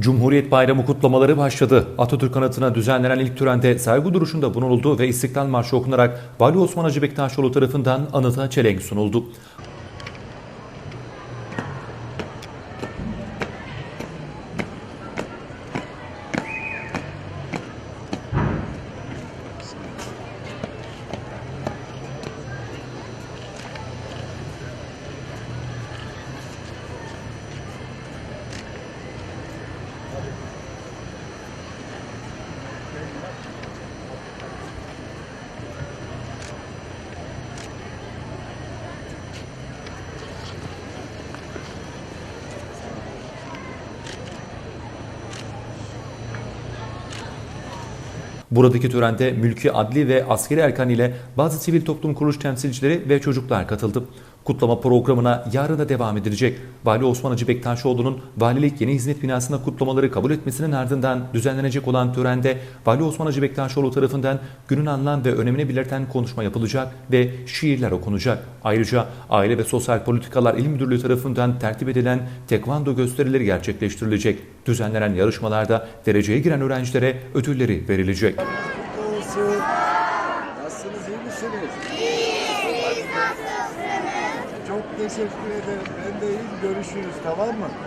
Cumhuriyet Bayramı kutlamaları başladı. Atatürk anıtına düzenlenen ilk törende saygı duruşunda bulunuldu ve İstiklal Marşı okunarak Vali Osman Hacı Bektaşoğlu tarafından anıta çelenk sunuldu. Buradaki törende mülki, adli ve askeri erkan ile bazı sivil toplum kuruluş temsilcileri ve çocuklar katıldı. Kutlama programına yarın da devam edilecek. Vali Osman Hacı Bektaşoğlu'nun valilik yeni hizmet binasında kutlamaları kabul etmesinin ardından düzenlenecek olan törende Vali Osman Hacı Bektaşoğlu tarafından günün anlam ve önemini belirten konuşma yapılacak ve şiirler okunacak. Ayrıca Aile ve Sosyal Politikalar İl Müdürlüğü tarafından tertip edilen tekvando gösterileri gerçekleştirilecek. Düzenlenen yarışmalarda dereceye giren öğrencilere ödülleri verilecek. Nasılsınız, iyi misiniz? Çok teşekkür ederim. Ben de iyiyim. Görüşürüz, tamam mı?